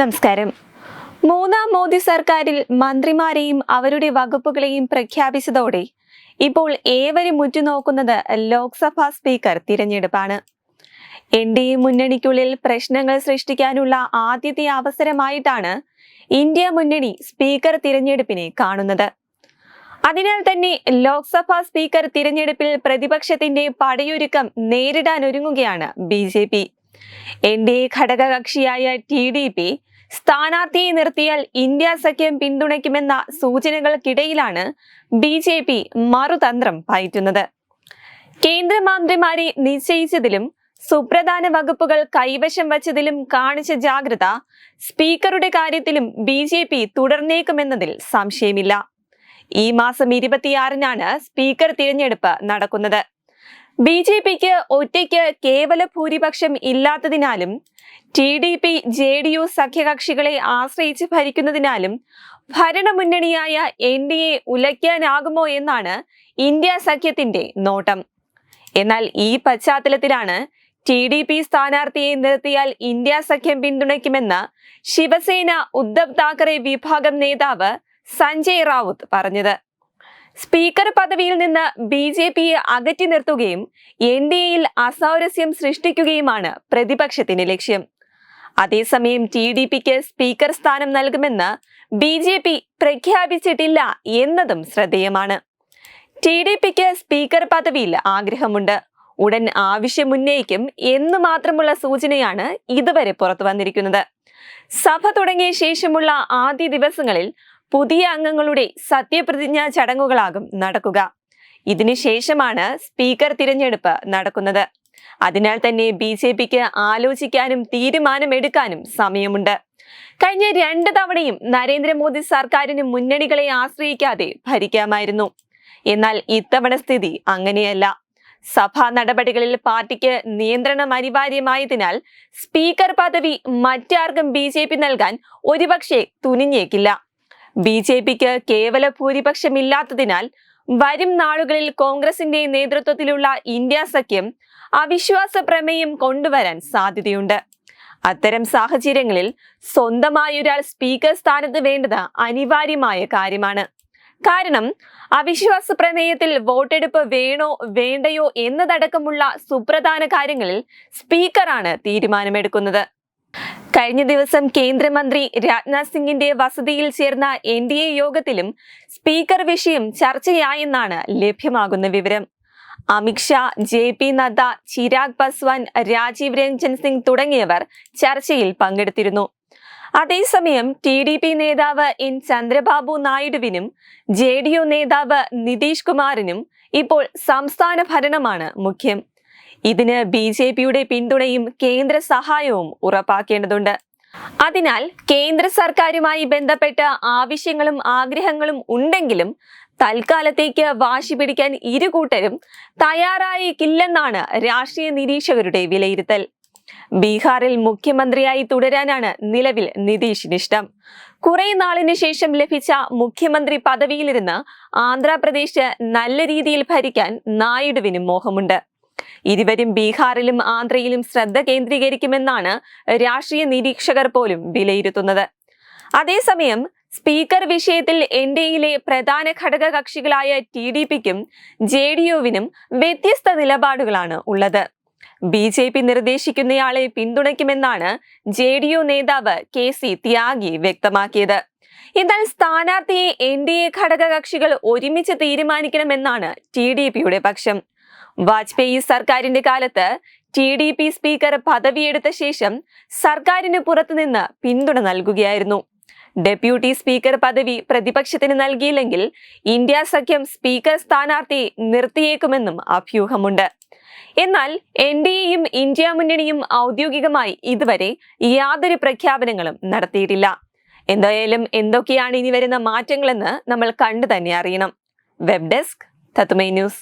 നമസ്കാരം. മൂന്നാം മോദി സർക്കാരിൽ മന്ത്രിമാരെയും അവരുടെ വകുപ്പുകളെയും പ്രഖ്യാപിച്ചതോടെ ഇപ്പോൾ ഏവരും ഉറ്റുനോക്കുന്നത് ലോക്സഭാ സ്പീക്കർ തിരഞ്ഞെടുപ്പാണ്. എൻ ഡി എ മുന്നണിക്കുള്ളിൽ പ്രശ്നങ്ങൾ സൃഷ്ടിക്കാനുള്ള ആദ്യത്തെ അവസരമായിട്ടാണ് ഇന്ത്യ മുന്നണി സ്പീക്കർ തിരഞ്ഞെടുപ്പിനെ കാണുന്നത്. അതിനാൽ തന്നെ ലോക്സഭാ സ്പീക്കർ തിരഞ്ഞെടുപ്പിൽ പ്രതിപക്ഷത്തിന്റെ പടയൊരുക്കം നേരിടാനൊരുങ്ങുകയാണ് B J P. N D A ഘടകകക്ഷിയായ T D P സ്ഥാനാർത്ഥിയെ നിർത്തിയാൽ ഇന്ത്യ സഖ്യം പിന്തുണയ്ക്കുമെന്ന സൂചനകൾക്കിടയിലാണ് ബി ജെ പി മറുതന്ത്രം പയറ്റുന്നത്. കേന്ദ്രമന്ത്രിമാരെ നിശ്ചയിച്ചതിലും സുപ്രധാന വകുപ്പുകൾ കൈവശം വച്ചതിലും കാണിച്ച ജാഗ്രത സ്പീക്കറുടെ കാര്യത്തിലും ബി ജെ പി തുടർന്നേക്കുമെന്നതിൽ സംശയമില്ല. ഈ മാസം ഇരുപത്തിയാറിനാണ് സ്പീക്കർ തിരഞ്ഞെടുപ്പ് നടക്കുന്നത്. ബി ജെ പിക്ക് ഒറ്റയ്ക്ക് കേവല ഭൂരിപക്ഷം ഇല്ലാത്തതിനാലും T D P J D U സഖ്യകക്ഷികളെ ആശ്രയിച്ച് ഭരിക്കുന്നതിനാലും ഭരണമുന്നണിയായ എൻ ഡി എ ഉലയ്ക്കാനാകുമോ എന്നാണ് ഇന്ത്യ സഖ്യത്തിന്റെ നോട്ടം. എന്നാൽ ഈ പശ്ചാത്തലത്തിലാണ് ടി ഡി പി സ്ഥാനാർത്ഥിയെ നിർത്തിയാൽ ഇന്ത്യ സഖ്യം പിന്തുണയ്ക്കുമെന്ന് ശിവസേന ഉദ്ധവ് താക്കറെ വിഭാഗം നേതാവ് സഞ്ജയ് റാവുത്ത് പറഞ്ഞത്. സ്പീക്കർ പദവിയിൽ നിന്ന് ബി ജെ പിയെ അകറ്റി നിർത്തുകയും എൻ ഡി എയിൽ അസൗരസ്യം സൃഷ്ടിക്കുകയുമാണ് പ്രതിപക്ഷത്തിന്റെ ലക്ഷ്യം. അതേസമയം ടി ഡി പിക്ക് സ്പീക്കർ സ്ഥാനം നൽകുമെന്ന് ബി ജെ പി പ്രഖ്യാപിച്ചിട്ടില്ല എന്നതും ശ്രദ്ധേയമാണ്. ടി ഡി പിക്ക് സ്പീക്കർ പദവിയിൽ ആഗ്രഹമുണ്ട്. ഉടൻ ആവശ്യമുന്നയിക്കും എന്ന് മാത്രമുള്ള സൂചനയാണ് ഇതുവരെ പുറത്തു വന്നിരിക്കുന്നത്. സഭ തുടങ്ങിയ ശേഷമുള്ള ആദ്യ ദിവസങ്ങളിൽ പുതിയ അംഗങ്ങളുടെ സത്യപ്രതിജ്ഞാ ചടങ്ങുകളാകും നടക്കുക. ഇതിനുശേഷമാണ് സ്പീക്കർ തിരഞ്ഞെടുപ്പ് നടക്കുന്നത്. അതിനാൽ തന്നെ ബി ജെ പിക്ക് ആലോചിക്കാനും തീരുമാനമെടുക്കാനും സമയമുണ്ട്. കഴിഞ്ഞ രണ്ട് തവണയും നരേന്ദ്രമോദി സർക്കാരിന് മുന്നണികളെ ആശ്രയിക്കാതെ ഭരിക്കാമായിരുന്നു. എന്നാൽ ഇത്തവണ സ്ഥിതി അങ്ങനെയല്ല. സഭാ നടപടികളിൽ പാർട്ടിക്ക് നിയന്ത്രണം അനിവാര്യമായതിനാൽ സ്പീക്കർ പദവി മറ്റാർക്കും ബി ജെ പി നൽകാൻ ഒരുപക്ഷെ തുനിഞ്ഞേക്കില്ല. ബി ജെ പിക്ക് കേവല ഭൂരിപക്ഷമില്ലാത്തതിനാൽ വരും നാളുകളിൽ കോൺഗ്രസിന്റെ നേതൃത്വത്തിലുള്ള ഇന്ത്യ സഖ്യം അവിശ്വാസ പ്രമേയം കൊണ്ടുവരാൻ സാധ്യതയുണ്ട്. അത്തരം സാഹചര്യങ്ങളിൽ സ്വന്തമായി ഒരാൾ സ്പീക്കർ സ്ഥാനത്ത് വേണ്ടത് അനിവാര്യമായ കാര്യമാണ്. കാരണം അവിശ്വാസ പ്രമേയത്തിൽ വോട്ടെടുപ്പ് വേണോ വേണ്ടയോ എന്നതടക്കമുള്ള സുപ്രധാന കാര്യങ്ങളിൽ സ്പീക്കറാണ് തീരുമാനമെടുക്കുന്നത്. കഴിഞ്ഞ ദിവസം കേന്ദ്രമന്ത്രി രാജ്നാഥ് സിംഗിന്റെ വസതിയിൽ ചേർന്ന എൻ ഡി എ യോഗത്തിലും സ്പീക്കർ വിഷയം ചർച്ചയായെന്നാണ് ലഭ്യമാകുന്ന വിവരം. അമിത്ഷാ ജെ പി നദ്ദ ചിരാഗ് പസ്വാൻ രാജീവ് രഞ്ജൻ സിംഗ് തുടങ്ങിയവർ ചർച്ചയിൽ പങ്കെടുത്തിരുന്നു. അതേസമയം ടി ഡി പി നേതാവ് എൻ ചന്ദ്രബാബു നായിഡുവിനും ജെ ഡി യു നേതാവ് നിതീഷ് കുമാറിനും ഇപ്പോൾ സംസ്ഥാന ഭരണമാണ് മുഖ്യം. ഇതിന് ബി ജെ പിയുടെ പിന്തുണയും കേന്ദ്ര സഹായവും ഉറപ്പാക്കേണ്ടതുണ്ട്. അതിനാൽ കേന്ദ്ര സർക്കാരുമായി ബന്ധപ്പെട്ട ആവശ്യങ്ങളും ആഗ്രഹങ്ങളും ഉണ്ടെങ്കിലും തൽക്കാലത്തേക്ക് വാശി പിടിക്കാൻ ഇരു കൂട്ടരും തയ്യാറായേക്കില്ലെന്നാണ് രാഷ്ട്രീയ നിരീക്ഷകരുടെ വിലയിരുത്തൽ. ബീഹാറിൽ മുഖ്യമന്ത്രിയായി തുടരാനാണ് നിലവിൽ നിതീഷിന് ഇഷ്ടം കുറെ നാളിന് ശേഷം ലഭിച്ച മുഖ്യമന്ത്രി പദവിയിലിരുന്ന് ആന്ധ്രാപ്രദേശ് നല്ല രീതിയിൽ ഭരിക്കാൻ നായിഡുവിനും മോഹമുണ്ട്. ഇരുവരും ബീഹാറിലും ആന്ധ്രയിലും ശ്രദ്ധ കേന്ദ്രീകരിക്കുമെന്നാണ് രാഷ്ട്രീയ നിരീക്ഷകർ പോലും വിലയിരുത്തുന്നത്. അതേസമയം സ്പീക്കർ വിഷയത്തിൽ എൻ ഡി എയിലെ പ്രധാന ഘടക കക്ഷികളായ ടി ഡി പിക്കും ജെ ഡി യുവിനും വ്യത്യസ്ത നിലപാടുകളാണ് ഉള്ളത്. ബി ജെ പി നിർദ്ദേശിക്കുന്നയാളെ പിന്തുണയ്ക്കുമെന്നാണ് ജെ ഡി യു നേതാവ് കെ സി ത്യാഗി വ്യക്തമാക്കിയത്. എന്നാൽ സ്ഥാനാർത്ഥിയെ എൻ ഡി എ ഘടക കക്ഷികൾ ഒരുമിച്ച് തീരുമാനിക്കണമെന്നാണ് ടി ഡി പിയുടെ പക്ഷം. വാജ്പേയി സർക്കാരിന്റെ കാലത്ത് ടി ഡി പി സ്പീക്കർ പദവിയെടുത്ത ശേഷം സർക്കാരിന് പുറത്തുനിന്ന് പിന്തുണ നൽകുകയായിരുന്നു. ഡെപ്യൂട്ടി സ്പീക്കർ പദവി പ്രതിപക്ഷത്തിന് നൽകിയില്ലെങ്കിൽ ഇന്ത്യ സഖ്യം സ്പീക്കർ സ്ഥാനാർത്ഥി നിർത്തിയേക്കുമെന്നും അഭ്യൂഹമുണ്ട്. എന്നാൽ എൻ ഡി എയും ഇന്ത്യ മുന്നണിയും ഔദ്യോഗികമായി ഇതുവരെ യാതൊരു പ്രഖ്യാപനങ്ങളും നടത്തിയിട്ടില്ല. എന്തായാലും എന്തൊക്കെയാണ് ഇനി വരുന്ന മാറ്റങ്ങളെന്ന് നമ്മൾ കണ്ടു തന്നെ അറിയണം. വെബ് ഡെസ്ക് തത്തുമൈ ന്യൂസ്.